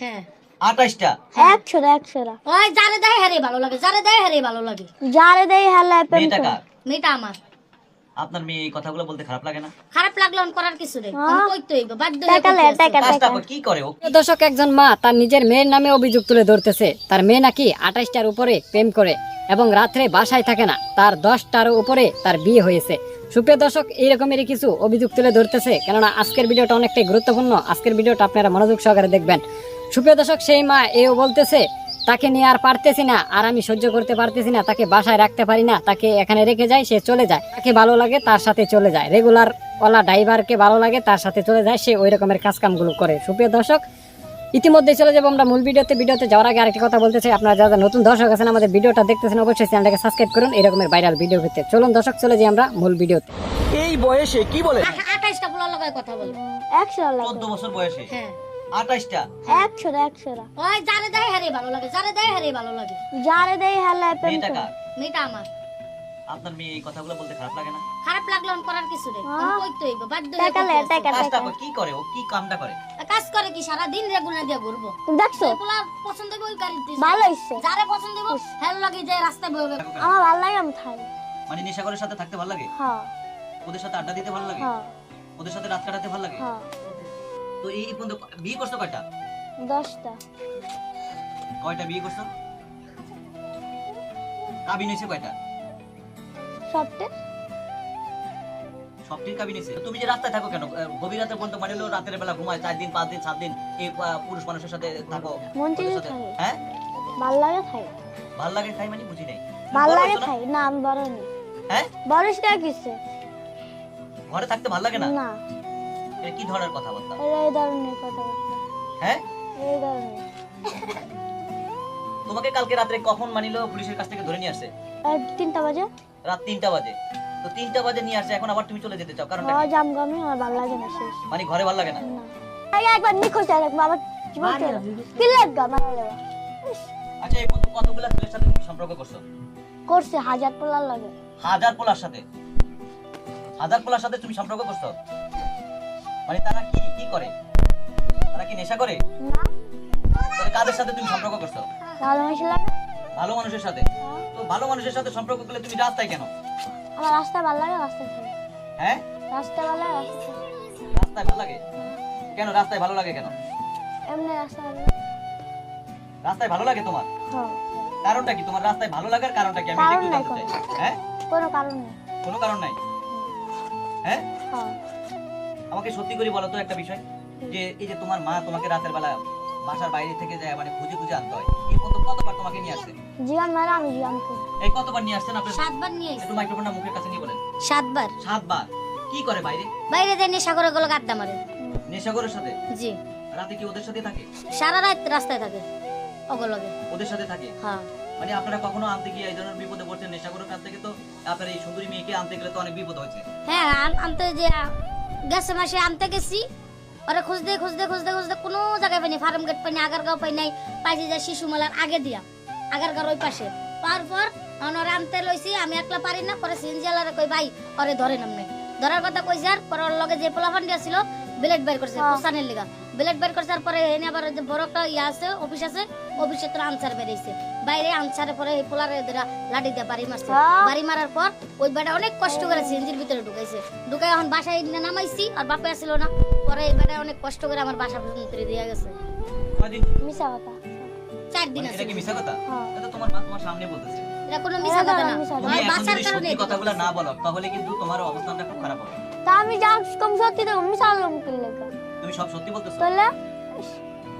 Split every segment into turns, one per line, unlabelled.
হ্যাঁ।
আঠাশটা
একশোটা একশোটা
ওই যারে দেয় হারে ভালো লাগে যারে দেয় হারে ভালো লাগে।
যারে দেই হেলে
মেয়েটা
কার?
মেয়েটা আমার।
আপনার মেয়ে এই কথাগুলো বলতে খারাপ লাগে না?
খারাপ লাগল আমি করার কিছু নেই।
হ্যাঁ।
আমি কইতে হইব বাধ্য হয়ে
টাকা লে
কইতে আছি।
টাকা
কাজটা কি করে ও?
দর্শক একজন মা তার নিজের মেয়ের নামে অভিযোগ তুলে ধরতেছে। তার মেয়ে নাকি আঠাশটার উপরে প্রেম করে এবং রাত্রে বাসায় থাকে না। তার দশটার উপরে তার বিয়ে হয়েছে। সুপ্রিয় দর্শক এইরকমেরই কিছু অভিযোগ তুলে ধরতেছে। কেননা আজকের ভিডিওটা অনেকটাই গুরুত্বপূর্ণ। আজকের ভিডিওটা আপনারা মনোযোগ সহকারে দেখবেন। সুপ্রিয় দর্শক সেই মা এও বলতেছে তাকে নিয়ে আর পারতেছি না আর আমি সহ্য করতে পারতেছি না তাকে বাসায় রাখতে পারি না তাকে এখানে রেখে যায় সে চলে যায়। তাকে ভালো লাগে তার সাথে চলে যায়। রেগুলার ওলা ড্রাইভারকে ভালো লাগে তার সাথে চলে যায় সে ওই রকমের কাজ কামগুলো করে। সুপ্রিয় দর্শক ইতিমধ্যে চলে যাব আমরা মূল ভিডিওতে। ভিডিওতে যাওয়ার আগে আরেকটি কথা বলতে চাই আপনারা যারা নতুন দর্শক আছেন আমাদের ভিডিওটা দেখতেছেন অবশ্যই চ্যানেলটাকে সাবস্ক্রাইব করুন এরকমের ভাইরাল ভিডিও পেতে চলুন দর্শক চলে যাই আমরা মূল ভিডিওতে।
এই বয়সে কি বলে?
আঠা- আঠাইশটা লগায় কথা বল
চোদ্দ বছর বয়সে?
হ্যাঁ। ওই যারে দেয় হারে ভালো লাগে যারে দেয় হারে ভালো লাগে।
যারে হেলে প্রেম
মেয়েটা
কার?
মেয়েটা আমার।
আপনার মেয়ে এই কথাগুলো বলতে খারাপ লাগে না?
খারাপ লাগল আমি করার কিছু নেই। আমি। কইতে হইব বাধ্য
টাকা লে টাকা
কাজটা
টাকা
কি করে ও? কি কামটা করে?
কাজ করে কি সারা দিন দিয়ে ঘুরবো?
তুমি দেখছ
পোলা পছন্দ হইব ওই গাড়ি
ভালো হইছে।
যারে পছন্দ হইব হেল লাগে যে রাস্তায় বইবে।
আমার ভালো লাগে আমি খাই
মানে সাথে থাকতে ভালো লাগে?
হ্যাঁ।
ওদের সাথে আড্ডা দিতে ভালো লাগে?
হ্যাঁ।
ওদের সাথে রাত কাটাতে ভালো লাগে?
হ্যাঁ।
তো এই পর্যন্ত বিয়ে করছ কয়টা?
দশটা।
কয়টা বিয়ে করছ? কাবিন হয়েছে কয়টা?
সবটে।
সবটির কাবিন হয়েছে। তুমি যে রাস্তায় থাকো কেন? গভীর রাতে পর্যন্ত মানে রাতের বেলা ঘুমায় চার দিন পাঁচ দিন সাত দিন এই পুরুষ মানুষের সাথে থাকো।
মন।
হ্যাঁ?
ভালো লাগে খাই
ভালো লাগে খাই মানে বুঝি নাই।
ভালো লাগে খাই না? আমি বড় নেই
হ্যাঁ?
বড় টা কিসে
ঘরে থাকতে ভালো লাগে না?
না।
এটা কি ধরনের কথাবার্তা?
এই ধরনের কথাবার্তা।
হ্যাঁ?
এই ধরনের।
তোমাকে কালকে রাত্রে কখন মানিলো পুলিশের কাছ থেকে ধরে নিয়ে আসছে
এই তিনটা বাজে।
রাত তিনটা বাজে। তো তিনটা বাজে নিয়ে আসছে এখন আবার তুমি চলে যেতে চাও কারণটা
ও
কি?
জাম গামি আমার ভালো লাগে না শেষ।
মানে ঘরে ভালো লাগে না?
একবার নিখোঁজ হয়ে গেছে আবার জীবন চলে কি লাগবে মারা
আচ্ছা এই পর্যন্ত কতগুলা ছেলের সাথে তুমি সম্পর্ক করছ?
করছে হাজার পোলার লাগে।
হাজার পোলার সাথে? হাজার পোলার সাথে তুমি সম্পর্ক করছ? মানে তারা কি কি করে? তারা কি নেশা করে?
না
তাহলে কাদের সাথে তুমি সম্পর্ক করছ?
ভালো মানুষ লাগে
ভালো মানুষের সাথে? তো ভালো মানুষের সাথে সম্পর্ক করলে তুমি রাস্তায় কেন?
আমার রাস্তা ভালো লাগে রাস্তায়
হ্যাঁ?
রাস্তা ভালো লাগে রাস্তায়
ভালো লাগে? কেন রাস্তায় ভালো লাগে কেন?
এমনি রাস্তা
রাস্তায় ভালো লাগে তোমার?
হ্যাঁ।
কারণটা কি? তোমার রাস্তায় ভালো লাগার কারণটা কি? আমি একটু জানতে চাই। হ্যাঁ?
কোনো কারণ নেই।
কোনো কারণ নাই? হ্যাঁ?
হ্যাঁ।
আমাকে সত্যি করে বলো তো একটা বিষয় যে এই যে তোমার মা তোমাকে রাতের বেলা বাসার বাইরে থেকে যায় মানে খুঁজে খুঁজে আনতে হয়। এই পর্যন্ত কতবার তোমাকে নিয়ে আসছে?
জীবন মারা আমি জীবন
এই কতবার নিয়ে আসছেন আপনি?
সাতবার নিয়ে
একটু মাইক্রোফোনটা মুখের কাছে নিয়ে বলেন।
সাতবার।
সাতবার? কি করে বাইরে?
বাইরে যে নেশা করে গুলো গাদ্দা মারে।
নেশাগরের সাথে?
জি।
রাতে কি ওদের সাথে থাকে?
সারা রাত রাস্তায় থাকে অগলগে।
ওদের সাথে থাকে?
হ্যাঁ।
মানে আপনারা কখনো আনতে গিয়ে এই ধরনের বিপদে পড়ছেন নেশাগরের কাছ থেকে? তো আপনার এই সুন্দরী মেয়েকে আনতে গেলে তো অনেক বিপদ হয়েছে।
হ্যাঁ আন- আনতে যে গেছে মাসে আনতে গেছি। ওরা খুঁজতে খুঁজতে খুঁজতে খুঁজতে কোনো জায়গায় পাইনি ফার্ম গেট পাইনি আগারগাঁও পাই নাই পাইছি যায় শিশু মেলার আগে দিয়া আগারগাঁর ওই পাশে। পাওয়ার পর এখন আনতে লইছি আমি একলা পারি না পরে সিনজিয়ালারে কই ভাই ওরে ধরে নাম নাই ধরার কথা কইছে আর পরে লগে যে পোলাফান ছিল বিলেট বের করছে। পোসানের লিগা। বিলেট বের করছে আর পরে এনে আবার যে বড় একটা ইয়া আছে অফিস আছে অফিসে তোর আনসার বেরিয়েছে। বাইরে আনসারে পরে এই পোলারে ধরা লাঠি দিয়ে বাড়ি মারছে।
হ্যাঁ।
বাড়ি মারার পর ওই বেটা অনেক কষ্ট করে সিএনজির ভিতরে ঢুকাইছে। ঢুকাই এখন বাসায় এনে নামাইছি আর বাপে আসছিল না। পরে এই বেটা অনেক কষ্ট করে আমার বাসা ভিতরে দিয়ে গেছে।
মিশা কথা।
চার দিন।
মানে
আছে।
এটা কি মিশা কথা?
হ্যাঁ।
এটা তোমার মা তোমার সামনে বলতেছে।
এটা কোনো মিছা কথা না।
মিছা কথা।
তুমি
আমার
এখন
বাসার কারণে এই
কথাগুলো না বলো তাহলে কিন্তু তোমার অবস্থানটা খুব খারাপ হবে।
তা আমি যা কম সত্যি দেবো মিশা আলম
তুমি সব সত্যি বলতেছো?
তাহলে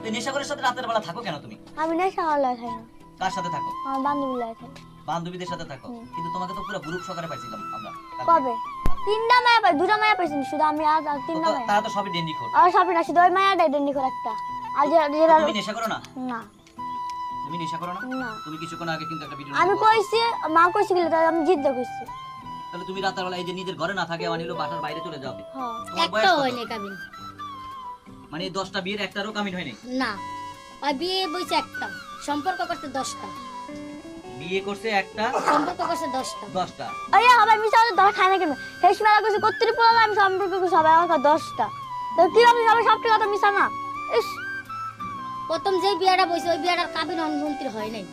তো নেশাগরের সাথে রাতের বেলা থাকো কেন তুমি?
আমি নেশা হলে খাই না।
কার সাথে থাকো?
আমার বান্ধবী লাগে খাই
বান্ধবীদের সাথে থাকো। কিন্তু তোমাকে তো পুরো গ্রুপ সহকারে পাইছিলাম আমরা।
কবে? তিনটা মায়া পাই দুটা মায়া পাইছি শুধু আমি আর তিনটা মায়া।
তারা তো সবই ডেন্ডি খোর।
আর সবই না শুধু ওই মায়াটাই ডেন্ডি করে একটা। আর যে
তুমি নেশা করো না?
না।
তুমি নেশা করো না?
না।
তুমি কিছুক্ষণ আগে কিন্তু একটা ভিডিও
আমি কইছি মা কইছি গেলে তাই আমি জিদ্দ কইছি।
তাহলে তুমি রাতের বেলা এই যে নিজের ঘরে না থাকে মানে বাসার বাইরে চলে যাও।
হ্যাঁ।
বয়স
হয়নি কাবিন
মানে এই দশটা বিয়ের একটারও কামিন হয়নি
না। ওই বিয়ে বইছে একটা। সম্পর্ক করতে দশটা।
বিয়ে করছে একটা
সম্পর্ক করছে দশটা।
দশটা।
আরে আবার মিশা হলে দশ খায় না কেন? শেষ মেলা কইছি কত্রিশ পড়ালে আমি সম্পর্ক কইছি সবাই আমার দশটা। তো কি ভাবে সবাই সবটি কথা মিশা না? ইস।
প্রথম যে বিয়াটা বইছে ওই বিয়াটার কাবিন অনুমন্ত্রী হয় নাই।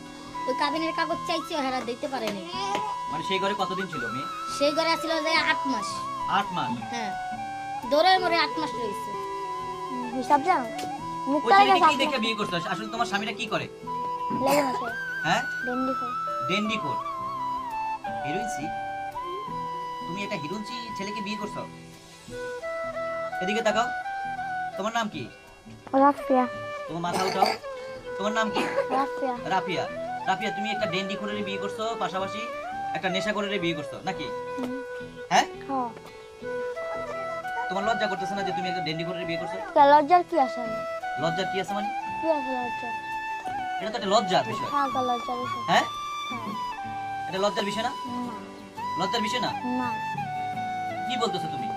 ওই কাবিনের কাগজ চাইছে হেরা দিতে পারে নাই।
মানে সেই ঘরে কতদিন ছিল মেয়ে?
সেই ঘরে ছিল যে আট মাস।
আট মাস?
হ্যাঁ। দৌড়ে মরে আট মাস রয়েছে।
হিসাব জানো?
ওই
মুক্তা
ছেলেকে কি দেখে বিয়ে করছ আসলে তোমার স্বামীরা কি করে?
লেগে আছে
হ্যাঁ?
ডেন্ডি খাই
ডেন্ডি হিরোইনসি তুমি হিরোইনসি ছেলেকে বিয়ে করছ? এদিকে তাকাও। তোমার নাম কি?
রাফিয়া।
তোমার মাথা উঠাও। তোমার নাম কি?
রাফিয়া।
রাফিয়া। রাফিয়া তুমি একটা ডেন্ডি করে বিয়ে করছ পাশাপাশি একটা নেশা করে বিয়ে করছ নাকি? হ্যাঁ?
হ্যাঁ
তোমার লজ্জা করতেছে না যে তুমি একটা ডেন্ডি করে বিয়ে করছ?
তা লজ্জার কি আছে?
লজ্জার কি আছে মানে?
কি আছে লজ্জা
এটা তো একটা লজ্জার বিষয়।
হ্যাঁ গা লজ্জার বিষয়।
হ্যাঁ?
হ্যাঁ।
এটা লজ্জার বিষয় না?
না।
লজ্জার বিষয় না?
না।
কি বলতেছো তুমি?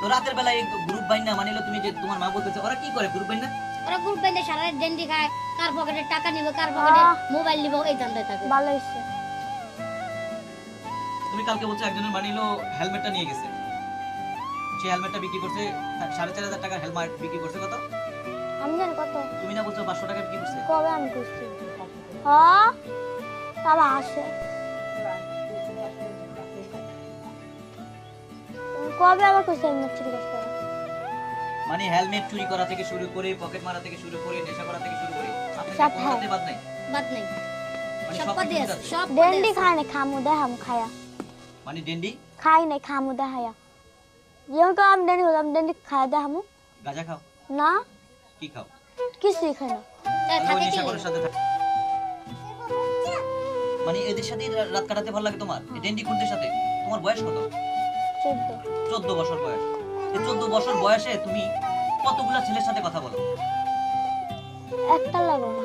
তো রাতের বেলায় গ্রুপ বাইনা মানিলো তুমি যে তোমার মা বলতেছে ওরা কি করে গ্রুপ বাইনা
ওরা গ্রুপ বেঁধে সারা রাত ডেন্ডি খায় কার পকেটে টাকা নিব কার পকেটে মোবাইল নিব এই ধান্দায় থাকে।
ভালো
তুমি কালকে বলছো একজনের মানিলো হেলমেটটা নিয়ে গেছে। সেই হেলমেটটা বিক্রি করছে সাড়ে চার হাজার টাকার হেলমেট বিক্রি করছে কত?
আমি জানি কত।
তুমি না বলছো পাঁচশো টাকা বিক্রি করছে?
কবে আমি করছি হ্যাঁ? বাবা আসে। কবে আবার করছি আমি চুরি করতে
মানে হেলমেট চুরি করা থেকে শুরু করে পকেট মারা থেকে শুরু করে নেশা করা থেকে শুরু করে আপনার বাদ নাই?
বাদ নেই।
মানে
সব পদে আছে। সব পদে
ডেন্ডি
আছে।
খাই খামু দেখাম খায়া।
মানে ডেন্ডি
খাই নাই খামু দেখায়া যেমন তো আমি ডেন্ডি হলাম ডেন্ডি খায়া দেখামু
গাঁজা খাও
না
কি খাও
কিছুই খাই না
থাকে কি
নেশাখোরের সাথে থাকো। মানে এদের সাথে রাত কাটাতে ভালো লাগে তোমার? এই ডেন্ডি খুঁড়দের সাথে? তোমার বয়স কত?
চোদ্দ।
চোদ্দ বছর বয়স। এই চোদ্দ বছর বয়সে তুমি কতগুলা ছেলের সাথে কথা বলো?
একটা লাগো না।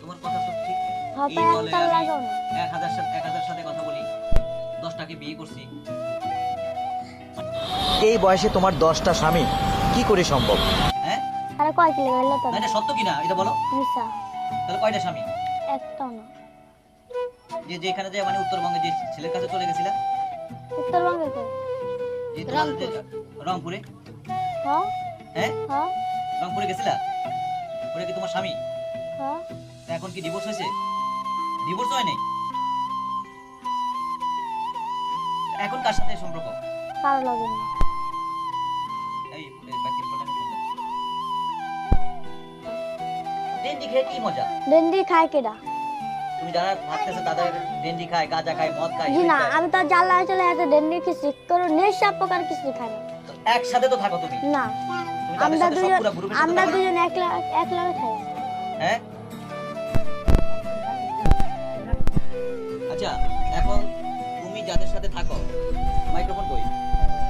তোমার কথা তো ঠিক।
হবে একটা লাগো না।
এক হাজার এক হাজার সাথে কথা বলি। দশটাকে বিয়ে করছি।
এই বয়সে তোমার দশটা স্বামী কি করে সম্ভব?
হ্যাঁ?
আরে কয় কিলো গেল তো
না, এটা সত্য কিনা? এটা বলো। তাহলে কয়টা স্বামী?
একটাও না।
যে মানে উত্তরবঙ্গে যে ছেলের কাছে চলে গেছিলা?
উত্তরবঙ্গে
রংপুরে।
হ্যাঁ?
রংপুরে গেছিলা? ওটা কি তোমার স্বামী?
হ্যাঁ
এখন কি ডিভোর্স হয়েছে? ডিভোর্স হয় নাই? এখন কার সাথে সম্পর্ক?
কারও লাগে না
এই এই ফোনটা আমি ফোন দাও। ডেন্ডি খেয়ে কি মজা?
ডেন্ডি খায় কেডা?
তুমি যারা ভাবতেছে তাদের ডেন্ডি খায় গাঁজা খায় মদ খায়
জি না আমি তো জ্বালা চলে এত ডেন্ডি কিছু কোনো নেশা প্রকার কিছু খাই না।
একসাথে তো থাকো তুমি।
না। আমরা দুজন
সবগুলা গ্রুপের সাথে
আমরা দুজন একলা একলা খাই
হ্যাঁ? আচ্ছা এখন যাদের সাথে থাকো। মাইক্রোফোন কই